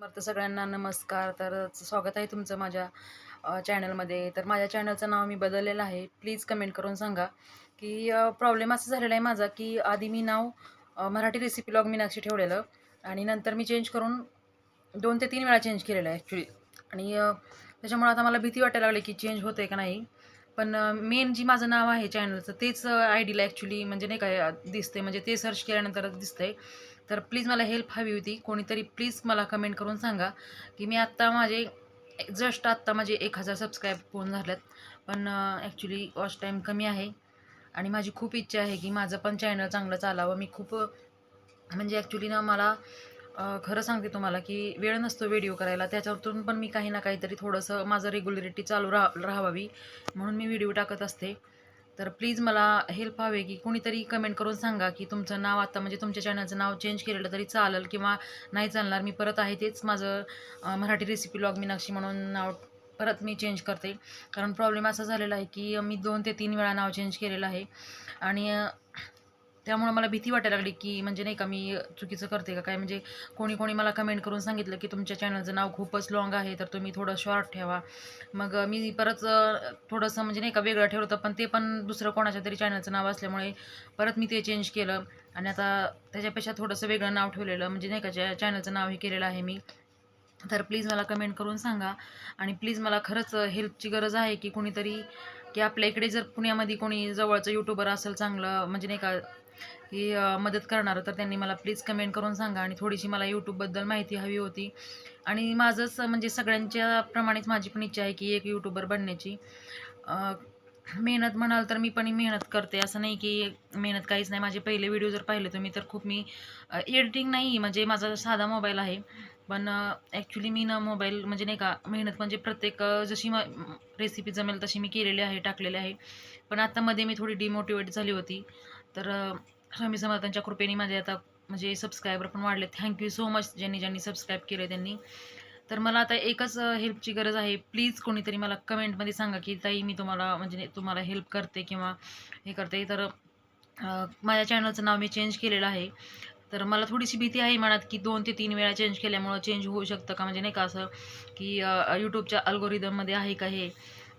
समर्थ सगळ्यांना नमस्कार. तर स्वागत आहे तुमचं माझ्या चॅनलमध्ये तर माझ्या चॅनलचं नाव मी बदललेलं आहे. प्लीज कमेंट करून सांगा की प्रॉब्लेम असं झालेला आहे माझा की आधी मी नाव मराठी रेसिपी लॉग मीनाक्षी ठेवलेलं आणि नंतर मी चेंज करून दोन ते तीन वेळा चेंज केलेलं आहे ॲक्च्युली आणि त्याच्यामुळे आता मला भीती वाटायला लागली की चेंज होते का नाही. पण मेन जी माझं नाव आहे चॅनलचं तेच आय डीला ॲक्च्युली म्हणजे नाही काय दिसते म्हणजे ते सर्च केल्यानंतरच दिसतंय. तर प्लीज मला हेल्प हवी होती. कोणीतरी प्लीज मला कमेंट करून सांगा की मी आत्ता माझे जस्ट आत्ता माझे एक हजार सबस्क्राईब पूर्ण झाल्यात पण ॲक्च्युली वॉच टाईम कमी आहे. आणि माझी खूप इच्छा आहे की माझं पण चॅनल चांगलं चालावं. मी खूप म्हणजे ॲक्च्युली ना मला खरं सांगते तुम्हाला की वेळ नसतो व्हिडिओ करायला. त्याच्यातून पण मी काही ना काहीतरी थोडंसं माझं रेग्युलरिटी चालू राहा राहावी म्हणून मी व्हिडिओ टाकत असते. तर प्लीज मला हेल्प हवे की कोणीतरी कमेंट करून सांगा की तुमचं नाव आता म्हणजे तुमच्या चॅनलचं नाव चेंज केलेलं तरी चालेल किंवा नाही चालणार मी परत आहे तेच माझं मराठी रेसिपी लॉग मीनाक्षी म्हणून नाव परत मी चेंज करते. कारण प्रॉब्लेम असा झालेला आहे की मी दोन ते तीन वेळा नाव चेंज केलेलं आहे. आणि त्यामुळं मला भीती वाटायला लागली की म्हणजे नाही का मी चुकीचं करते का काय? म्हणजे कोणी कोणी मला कमेंट करून सांगितलं की तुमच्या चॅनलचं नाव खूपच लॉंग आहे तर तुम्ही थोडं शॉर्ट ठेवा. मग मी परत थोडंसं म्हणजे नाही का वेगळं ठेवलं होतं पण ते पण दुसरं कोणाच्या तरी चॅनलचं नाव असल्यामुळे परत मी ते चेंज केलं. आणि आता त्याच्यापेक्षा थोडंसं वेगळं नाव ठेवलेलं म्हणजे नाही का ज्या चॅनलचं नाव हे केलेलं आहे मी. तर प्लीज मला कमेंट करून सांगा. आणि प्लीज मला खरंच हेल्पची गरज आहे की कुणीतरी की आपल्या इकडे जर पुण्यामध्ये कोणी जवळचं यूट्यूबर असेल चांगलं म्हणजे नाही का की मदत करणारं तर त्यांनी मला प्लीज कमेंट करून सांगा आणि थोडीशी मला यूट्यूबबद्दल माहिती हवी होती. आणि माझंच म्हणजे सगळ्यांच्या प्रमाणेच माझी पण इच्छा आहे की एक यूट्यूबर बनण्याची. मेहनत म्हणाल तर मी पण मेहनत करते. असं नाही की मेहनत काहीच नाही. माझे पहिले व्हिडिओ जर पाहिले तुम्ही तर खूप मी एडिटिंग नाही म्हणजे माझा साधा मोबाईल आहे. पण ॲक्च्युली मी ना मोबाईल म्हणजे नाही का मेहनत म्हणजे प्रत्येक जशी म रेसिपी जमेल तशी मी केलेली आहे टाकलेली आहे. पण आत्तामध्ये मी थोडी डिमोटिवेट झाली होती. तर स्वामी समर्थांच्या कृपेने माझे आता म्हणजे सबस्क्रायबर पण वाढले. थँक्यू सो मच ज्यांनी ज्यांनी सबस्क्राईब केलं त्यांनी. तर मला आता एकच हेल्पची गरज आहे. प्लीज कोणीतरी मला कमेंटमध्ये सांगा की ताई मी तुम्हाला म्हणजे तुम्हाला हेल्प करते किंवा हे करते. तर माझ्या चॅनलचं नाव मी चेंज केलेलं आहे. तर मला थोडीशी भीती आहे मनात की दोन ते तीन वेळा चेंज केल्यामुळं चेंज होऊ शकतं का? म्हणजे नाही का असं की यूट्यूबच्या अल्गोरिदममध्ये आहे का हे?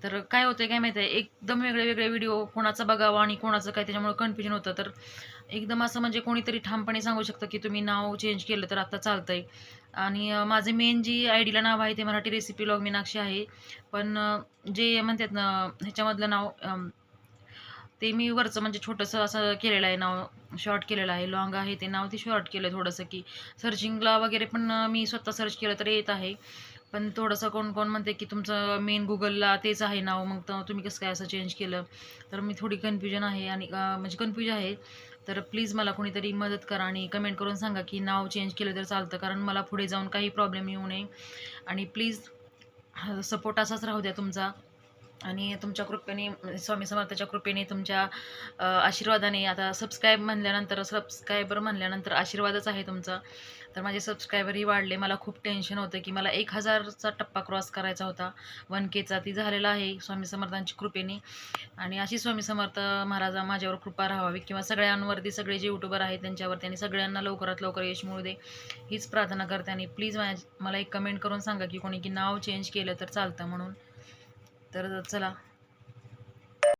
तर काय होतं काय माहिती आहे एकदम वेगळे वेगळे व्हिडिओ कोणाचा बघावा आणि कोणाचं काय त्याच्यामुळे कन्फ्युजन होतं. तर एकदम असं म्हणजे कोणीतरी ठामपणे सांगू शकतं की तुम्ही नाव चेंज केलं तर आता चालतंय. आणि माझे मेन जी आय डीला नाव आहे ते मराठी रेसिपी लॉग मीनाक्षी आहे. पण जे म्हणतात ना ह्याच्यामधलं नाव ते मी वरचं म्हणजे छोटंसं असं केलेलं आहे नाव शॉर्ट केलेलं आहे. लॉंग आहे ते नाव ते शॉर्ट केलं थोडंसं की. सर्चिंगला वगैरे पण मी स्वतः सर्च केलं तर येत आहे. पण थोडंसं कोण कोण म्हणते की तुमचं मेन गुगलला तेच आहे नाव मग तर तुम्ही कसं काय असं चेंज केलं? तर मी थोडी कन्फ्युजन आहे आणि म्हणजे कन्फ्यूज आहे. तर प्लीज मला कोणीतरी मदत करा आणि कमेंट करून सांगा की नाव चेंज केलं तर चालतं कारण मला पुढे जाऊन काही प्रॉब्लेम येऊ नये. आणि प्लीज सपोर्ट असाच राहू द्या तुमचा. आणि तुमच्या कृपेने म्हणजे स्वामी समर्थाच्या कृपेने तुमच्या आशीर्वादाने आता सबस्क्राईब म्हणल्यानंतर सबस्क्रायबर म्हणल्यानंतर आशीर्वादच आहे तुमचा. तर माझे सबस्क्रायबरही वाढले. मला खूप टेन्शन होतं की मला एक हजारचा टप्पा क्रॉस करायचा होता. वन केचा ती झालेला आहे स्वामी समर्थांची कृपेने. आणि अशी स्वामी समर्थ महाराजा माझ्यावर कृपा राहावी किंवा सगळ्यांवरती सगळे जे युट्यूबर आहेत त्यांच्यावर त्यांनी सगळ्यांना लवकरात लवकर यश मिळू दे. हीच प्रार्थना करते आणि प्लीज मला एक कमेंट करून सांगा की कोणी की नाव चेंज केलं तर चालतं म्हणून. तर चला.